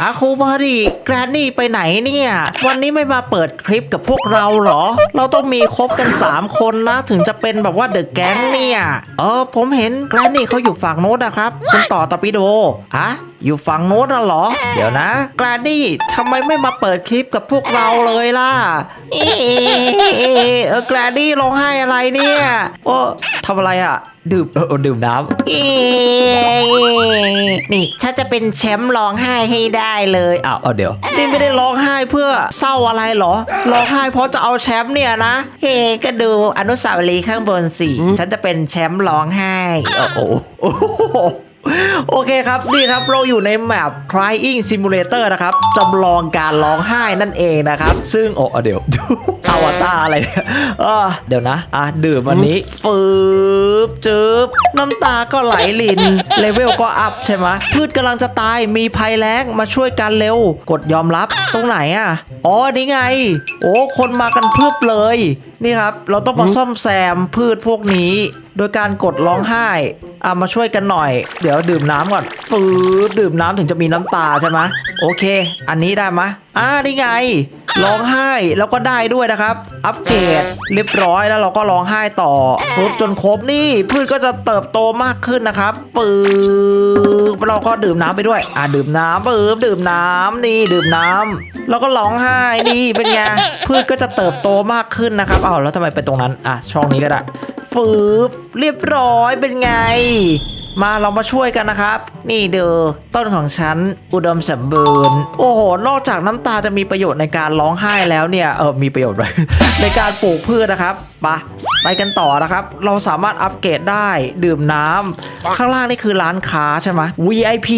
อาครูบอดีแกรนนี่ไปไหนเนี่ย วันนี้ไม่มาเปิดคลิปกับพวกเราเหรอ เราต้องมีครบกัน 3 คนนะ ถึงจะเป็นแบบว่าเดอะแก๊งเนี่ย เออ ผมเห็นแกรนนี่เขาอยู่ฝั่งโน้นนะครับ คุณต่อตะปิโดอะ อยู่ฝั่งโน้นน่ะเหรอ เดี๋ยวนะ แกรนนี่ทำไมไม่มาเปิดคลิปกับพวกเราเลยล่ะเอะเออแกรนนี่ร้องไห้อะไรเนี่ย โอ้ทำอะไรอะ ดื่มเออดื่มน้ำเอ๊ะนี่ฉันจะเป็นแชมป์ร้องไห้ให้ได้เลยอ้าวเอาเดี๋ยว นี่ไม่ได้ร้องไห้เพื่อเศร้าอะไรเหรอ ร้องไห้เพราะจะเอาแชมป์เนี่ยนะ เฮ้ก็ดูอนุสาวรีย์ข้างบนสิ ฉันจะเป็นแชมป์ร้องไห้ โอ้โห โอเคครับนี่ครับเราอยู่ในแมป Crying Simulator นะครับจำลองการร้องไห้นั่นเองนะครับ ซึ่งโอ้เดี๋ยว อวตารอะไรเนี่ยเออเดี๋ยวนะ อะดื่มวันนี้ฟืบจืบน้ำตาก็ไหลลิน เลเวลก็อัพใช่ไหมพืชกำลังจะตายมีภัยแล้งมาช่วยกันเร็ว กดยอมรับตรงไหนอะ อ๋อ นี่ไง โอ้ คนมากันพรึบเลย นี่ครับ เราต้องมาซ่อมแซมพืชพวกนี้ โดยการกดร้องไห้อะมาช่วยกันหน่อย เดี๋ยวดื่มน้ำก่อนฟืดดื่มน้ำถึงจะมีน้ำตาใช่ไหมโอเค อันนี้ได้ไหมอ่านี่ไง ร้องไห้แล้วก็ได้ด้วยนะครับ อัปเกรดเรียบร้อยแล้วเราก็ร้องไห้ต่อครบจนครบนี่พืชก็จะเติบโตมากขึ้นนะครับปื๊บเราก็ดื่มน้ำไปด้วย อะดื่มน้ำปื๊บดื่มน้ำนี่ดื่มน้ำแล้วก็ร้องไห้นี่เป็นไงพืชก็จะเติบโตมากขึ้นนะครับอ้าวแล้วทำไมไปตรงนั้นอะช่องนี้ก็ได้ฟืบเรียบร้อยเป็นไง มาเรามาช่วยกันนะครับ นี่เดอต้นของฉันอุดมสมบูรณ์โอ้โห นอกจากน้ำตาจะมีประโยชน์ในการร้องไห้แล้วเนี่ยเออมีประโยชน์ด้วยในการปลูกพืชนะครับ ปะไปกันต่อนะครับ เราสามารถอัปเกรดได้ดื่มน้ำข้างล่างนี่คือร้านค้าใช่ไหม VIP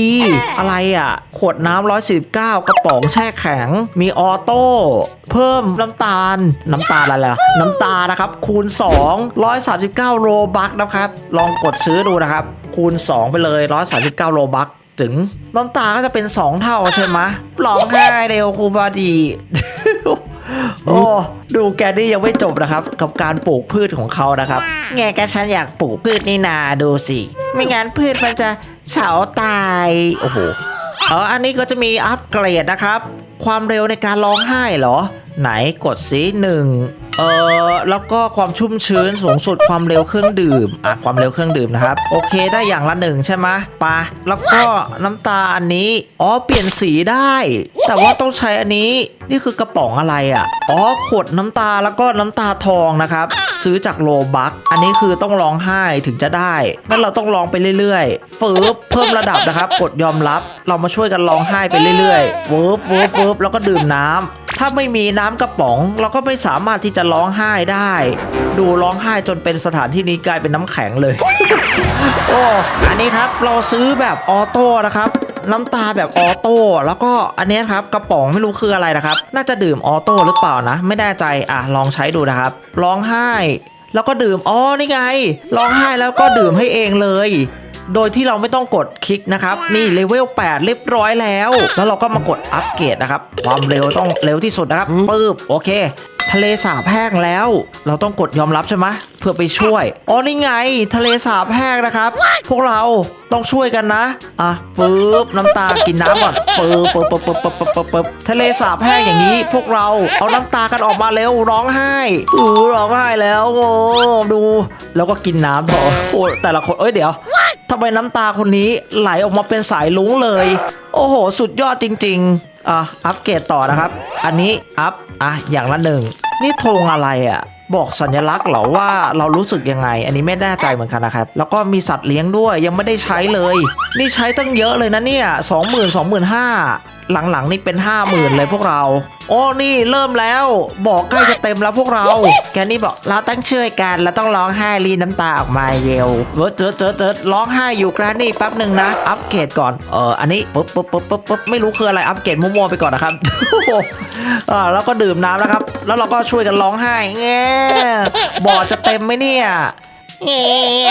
อะไรอะ ขวดน้ำ119กระป๋องแช่แข็ง มีออโต้ เพิ่มน้ำตาล น้ำตาลอะไรล่ะ น้ำตาลนะครับ คูณ 2 139โลบัคนะครับ ลองกดซื้อดูนะครับ คูณ 2 ไปเลย 139โลบัคถึงน้ำตาก็จะเป็น 2 เท่าใช่ไหมร้องไห้เร็วครูบาดี โอ้ดูแกนี่ยังไม่จบนะครับ กับการปลูกพืชของเขานะครับ ไงก็ฉันอยากปลูกพืชนี่นาดูสิ ไม่งั้นพืชมันจะเฉาตาย โอ้โหเอออันนี้ก็จะมีอัปเกรดนะครับ ความเร็วในการร้องไห้เหรอ ไหนกดสีหนึ่งเออแล้วก็ความชุ่มชื้นสูงสุดความเร็วเครื่องดื่มอะความเร็วเครื่องดื่มนะครับ โอเคได้อย่างละหนึ่งใช่ไหมปะแล้วก็น้ำตาอันนี้อ๋อเปลี่ยนสีได้ แต่ว่าต้องใช้อันนี้นี่คือกระป๋องอะไรอะอ๋อขวดน้ำตาแล้วก็น้ำตาทองนะครับซื้อจากโลบักอันนี้คือต้องร้องไห้ถึงจะได้งั้นเราต้องร้องไปเรื่อยๆฟืบเพิ่มระดับนะครับ กดยอมรับ เรามาช่วยกันร้องไห้ไปเรื่อยๆเวิร์บเวิร์บเวิร์บแล้วก็ดื่มน้ำ ถ้าไม่มีน้ำกระป๋อง เราก็ไม่สามารถที่จะร้องไห้ได้ ดูร้องไห้จนเป็นสถานที่นี้กลายเป็นน้ำแข็งเลยโอ้อันนี้ครับเราซื้อแบบออโต้นะครับน้ำตาแบบออโต้แล้วก็อันนี้ครับกระป๋องไม่รู้คืออะไรนะครับ น่าจะดื่มออโต้หรือเปล่านะ ไม่แน่ใจอะลองใช้ดูนะครับ ร้องไห้ แล้วก็ดื่มอ๋อนี่ไง ร้องไห้แล้วก็ดื่มให้เองเลย โดยที่เราไม่ต้องกดคลิกนะครับนี่เลเวล8เรียบร้อยแล้ว แล้วเราก็มากดอัปเกรดนะครับความเร็วต้องเร็วที่สุดนะครับปึ๊บโอเค ทะเลสาบแห้งแล้ว เราต้องกดยอมรับใช่ไหมเพื่อไปช่วยอ๋อนี่ไง ทะเลสาบแห้งนะครับ พวกเราต้องช่วยกันนะอะฟืบน้ำตากินน้ำก่อนฟืบปึ๊บปึ๊บปึ๊บปึ๊บปึ๊บปึ๊บปึ๊บทะเลสาบแห้งอย่างนี้ พวกเราเอาน้ำตากันออกมาเร็วร้องไห้อือร้องไห้แล้วโอ้ดูแล้วก็กินน้ำต่อโอ้แต่ละคนเอ้ยเดี๋ยวทำไมน้ำตาคนนี้ไหลออกมาเป็นสายลุ้งเลย โอ้โห สุดยอดจริง ๆ อะ อัปเกรดต่อนะครับ อันนี้อัพ อะ อย่างละหนึ่ง นี่ธงอะไรอะ บอกสัญลักษณ์เหรอว่าเรารู้สึกยังไง อันนี้ไม่แน่ใจเหมือนกันนะครับ แล้วก็มีสัตว์เลี้ยงด้วยยังไม่ได้ใช้เลย นี่ใช้ตั้งเยอะเลยนะเนี่ยสองหมื่นสองหมื่นห้า หลังๆนี่เป็นห้าหมื่นเลยพวกเราโอ้นี่เริ่มแล้ว บอกใกล้จะเต็มแล้วพวกเรา แกนี่บอกเราต้องช่วยกันเราต้องร้องไห้รีน้ำตาออกมาเยวเวิร์ดเจิดเจิดเจิดร้องไห้อยู่แกรนนี่แป๊บหนึ่งนะ อัปเกรดก่อน เอออันนี้ปุ๊บปุ๊บปุ๊บปุ๊บปุ๊บไม่รู้คืออะไรอัปเกรดมั่วๆไปก่อนนะครับอ่าแล้วก็ดื่มน้ำนะครับ แล้วเราก็ช่วยกันร้องไห้แง่บอดจะเต็มไหมเนี่ย เอ๊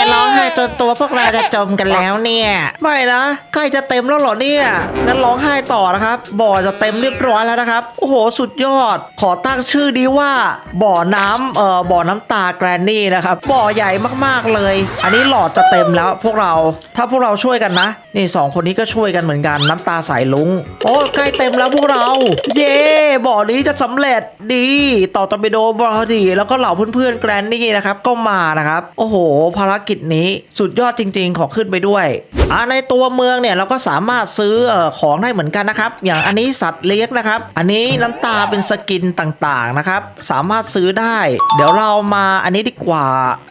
ะร้องไห้จนตัวพวกเราจะจมกันแล้วเนี่ย ไม่นะใกล้จะเต็มแล้วเหรอเนี่ยงั้นร้องไห้ต่อนะครับ บ่อจะเต็มเรียบร้อยแล้วนะครับ โอ้โห สุดยอด ขอตั้งชื่อดีว่า บ่อน้ำเอ่อบ่อน้ำตาแกรนนี่นะครับ บ่อใหญ่มากๆเลย อันนี้หลอดจะเต็มแล้วพวกเรา ถ้าพวกเราช่วยกันนะ นี่สองคนนี้ก็ช่วยกันเหมือนกันน้ำตาสายลุง โอ้ใกล้เต็มแล้วพวกเรา เย่บ่อนี้จะสำเร็จดี ต่อตอร์ปิโดบอลทีแล้วก็เหล่าเพื่อนๆแกรนนี่นะครับก็มานะครับ โอ้โหภารกิจนี้สุดยอดจริง ๆ ขอขึ้นไปด้วยอ่าในตัวเมืองเนี่ยเราก็สามารถซื้อเอ่อของได้เหมือนกันนะครับ อย่างอันนี้สัตว์เลี้ยงนะครับ อันนี้น้ำตาเป็นสกินต่างๆนะครับ สามารถซื้อได้ เดี๋ยวเรามาอันนี้ดีกว่า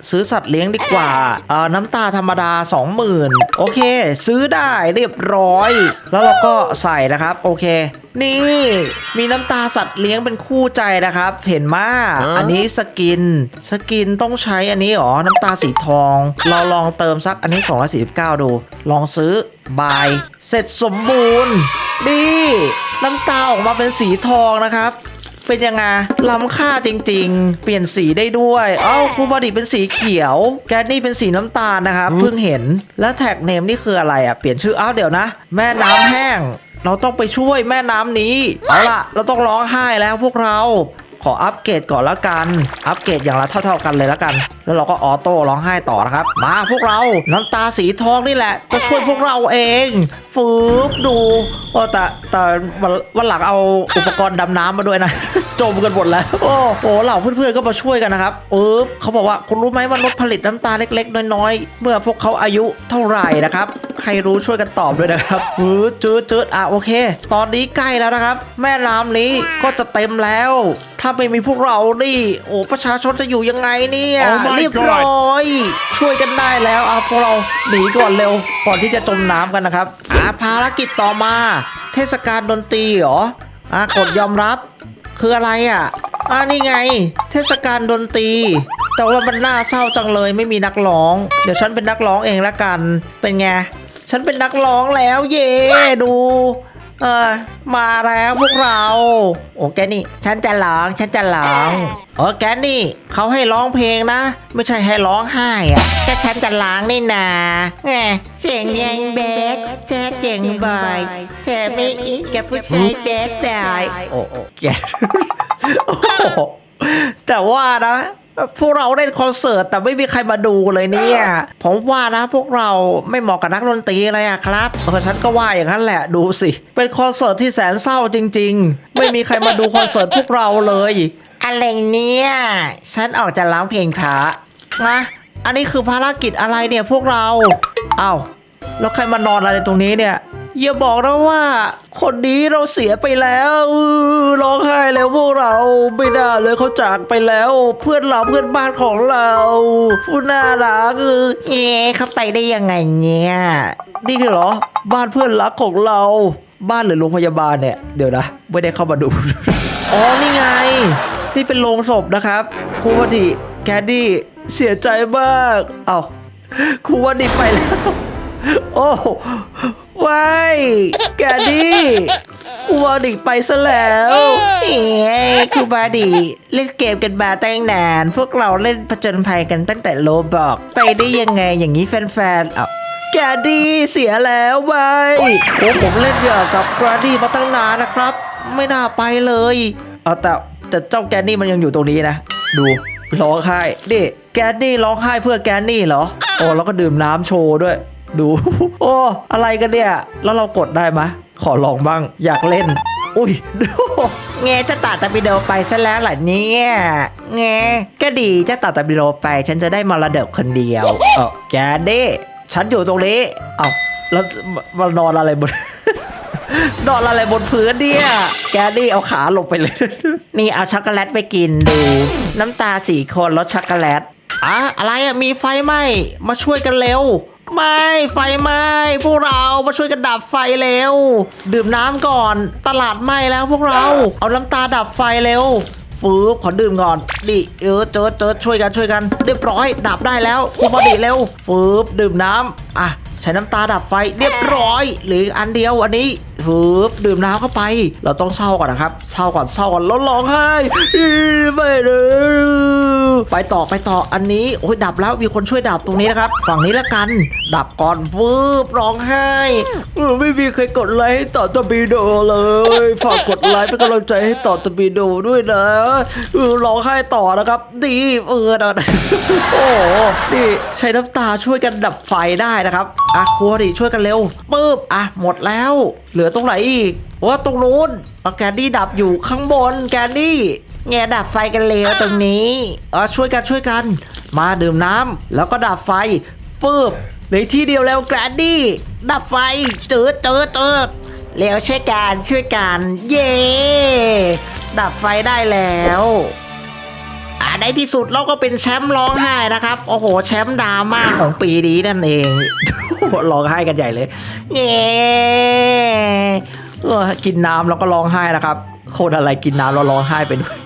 ซื้อสัตว์เลี้ยงดีกว่าเอ่อน้ำตาธรรมดา 20,000 โอเค ซื้อได้เรียบร้อย แล้วเราก็ใส่นะครับ โอเคนี่มีน้ำตาสัตว์เลี้ยงเป็นคู่ใจนะครับ เห็นมาอันนี้สกิน สกินต้องใช้อันนี้หรอ น้ำตาสีทอง เราลองเติมสักอันนี้ 249 ดู ลองซื้อบายเสร็จสมบูรณ์ดีน้ำตาออกมาเป็นสีทองนะครับเป็นยังไงล้ำค่าจริงๆ เปลี่ยนสีได้ด้วย เอ้าครูบอดีเป็นสีเขียว แกนนี่เป็นสีน้ำตาลนะครับ เพิ่งเห็น แล้วแท็กเนมนี่คืออะไรอะ เปลี่ยนชื่อ อ้าวเดี๋ยวนะ แม่น้ำแห้ง เราต้องไปช่วยแม่น้ำนี้ เอาล่ะ เราต้องร้องไห้แล้วพวกเรา ขออัปเกรดก่อนละกัน อัปเกรดอย่างละเท่า ๆกันเลยละกัน แล้วเราก็ออโต้ร้องไห้ต่อนะครับ มาพวกเราน้ำตาสีทองนี่แหละ จะช่วยพวกเราเอง ฟืบดูโอ้แต่แต่วันวันหลังเอาอุปกรณ์ดำน้ำมาด้วยนะ จมกันหมดแล้ว โอ้โหเหล่าเพื่อนๆก็มาช่วยกันนะครับเออเขาบอกว่าคุณรู้ไหมว่ารถผลิตน้ำตาเล็ก ๆ น้อยๆ เมื่อพวกเขาอายุเท่าไหร่นะครับ ใครรู้ช่วยกันตอบด้วยนะครับจืดจืดจืดอะโอเค ตอนนี้ใกล้แล้วนะครับ แม่น้ำนี้ก็จะเต็มแล้ว ถ้าไม่มีพวกเรานี่โอ้ประชาชนจะอยู่ยังไงเนี่ย Oh my เรียบร้อย ช่วยกันได้แล้วเอาพวกเราหนีก่อนเร็วก่อนที่จะจมน้ำกันนะครับอ่าภารกิจต่อมา เทศกาลดนตรีเหรออ่ากดยอมรับ คืออะไรอะอ่านี่ไง เทศกาลดนตรี แต่ว่ามันน่าเศร้าจังเลยไม่มีนักร้อง เดี๋ยวฉันเป็นนักร้องเองละกัน เป็นไง ฉันเป็นนักร้องแล้วเย่ดู เออมาแล้วพวกเรา โอ้แกนี่ ฉันจะร้องฉันจะร้องเออแกนี่เขาให้ร้องเพลงนะ ไม่ใช่ให้ร้องไห้อะก็ฉันจะร้องนี่นาแหมเสียงยังแบดแจ๊ดยังบอยเธอไม่อินกับผู้ชายแบดได้โอ้โอ้แกโอ้โหแต่ว่านะ พวกเราเล่นคอนเสิร์ตแต่ไม่มีใครมาดูเลยเนี่ย ผมว่านะพวกเราไม่เหมาะกับนักดนตรีเลยอะครับเออฉันก็ว่าอย่างนั้นแหละดูสิ เป็นคอนเสิร์ตที่แสนเศร้าจริง ๆ ไม่มีใครมาดูคอนเสิร์ตพวกเราเลย อะไรเนี่ย ฉันออกจะร้องเพลงพระนะอันนี้คือภารกิจอะไรเนี่ยพวกเรา เอ้า แล้วใครมานอนอะไรตรงนี้เนี่ยอย่าบอกนะว่า คนนี้เราเสียไปแล้วร้องไห้แล้วพวกเราไม่น่าเลยเขาจากไปแล้ว เพื่อนเราเพื่อนบ้านของเราผู้น่ารักเออเอ๊เขาไปได้ยังไงเนี่ยนี่คือเหรอ บ้านเพื่อนรักของเรา บ้านหรือโรงพยาบาลเนี่ยเดี๋ยวนะไม่ได้เข้ามาดูอ๋อนี่ไงนี่เป็นโรงศพนะครับครูวดีแกดดี้เสียใจมากเอ้าครูวดีไปแล้ว โอ้ว้ายแกดี้ครูวดีไปซะแล้วเอ๊ะครูวดีเล่นเกมกันมาตั้งนาน พวกเราเล่นผจญภัยกันตั้งแต่โลบอก ไปได้ยังไงอย่างนี้แฟนๆเอาแกดี้เสียแล้วไปโอ้ผมเล่นเดี่ยวกับแกรดี้มาตั้งนานนะครับ ไม่น่าไปเลยเอาแต่แต่เจ้าแกนนี่มันยังอยู่ตรงนี้นะ ดูร้องไห้นี่แกนนี่ร้องไห้เพื่อแกนนี่เหรอโอ้แล้วก็ดื่มน้ำโชว์ด้วย ดู โอ้ อะไรกันเนี่ย แล้วเรากดได้ไหมะขอลองบ้าง อยากเล่น อุ้ยดูแงจะตัดตะบิโดไปซะแล้วเหรอเนี่ยแงก็ดีจะตัดตะบิโดไป ฉันจะได้มรดกคนเดียวเออแกนนี่ฉันอยู่ตรงนี้ เอ้าแล้วมานอนอะไรบนนอนอะไรบนพื้นเนี่ย แกนี่เอาขาลงไปเลย นี่เอาช็อกโกแลตไปกินดู น้ำตาสี่คนรสช็อกโกแลตอะอะไรอะมีไฟไหมมาช่วยกันเร็ว ไม่ไฟไหม้พวกเรามาช่วยกันดับไฟเร็ว ดื่มน้ำก่อน ตลาดไหม้แล้วพวกเรา เอาน้ำตาดับไฟเร็วฟืบขอดื่มก่อนดิเออเจอเจอช่วยกันช่วยกันเรียบร้อย ดับได้แล้วคุณบอดีเร็วฟืบดื่มน้ำอะใช้น้ำตาดับไฟเรียบร้อยเหรืออันเดียวอันนี้ฟืบดื่มน้ำเข้าไป เราต้องเศร้าก่อนนะครับเศร้าก่อนเศร้าก่อนแล้วร้องไห้ไม่เลย ไปต่อไปต่ออันนี้โอ้ยดับแล้วมีคนช่วยดับตรงนี้นะครับ ฝั่งนี้ละกัน ดับก่อนฟืบร้องไห้ไม่มีใครกดไลค์ให้ต่อตบีโดเลยฝากกดไลค์เป็นกำลังใจให้ต่อตบีโดด้วยนะร้องไห้ต่อนะครับดีเออนะโอ้นี่ใช้น้ำตาช่วยกันดับไฟได้นะครับอะครัวดิช่วยกันเร็วปึ๊บอะหมดแล้ว เหลือตรงไหนอีกว่าตรงนู้นเอาแกนดี้ดับอยู่ข้างบนแกนดี้ แงดับไฟกันเร็วตรงนี้เออช่วยกันช่วยกัน มาดื่มน้ำแล้วก็ดับไฟฟืบเหลือที่เดียวแล้วแกรนดี้ดับไฟเจิดเจิดเจิดเร็วช่วยกันช่วยกัน เย่ดับไฟได้แล้วอ่าในที่สุดเราก็เป็นแชมป์ร้องไห้นะครับ โอ้โห แชมป์ดราม่าของปีนี้นั่นเองร้องไห้กันใหญ่เลยเย้เออกินน้ำแล้วก็ร้องไห้นะครับโคตรอะไรกินน้ำแล้วร้องไห้ไปด้วย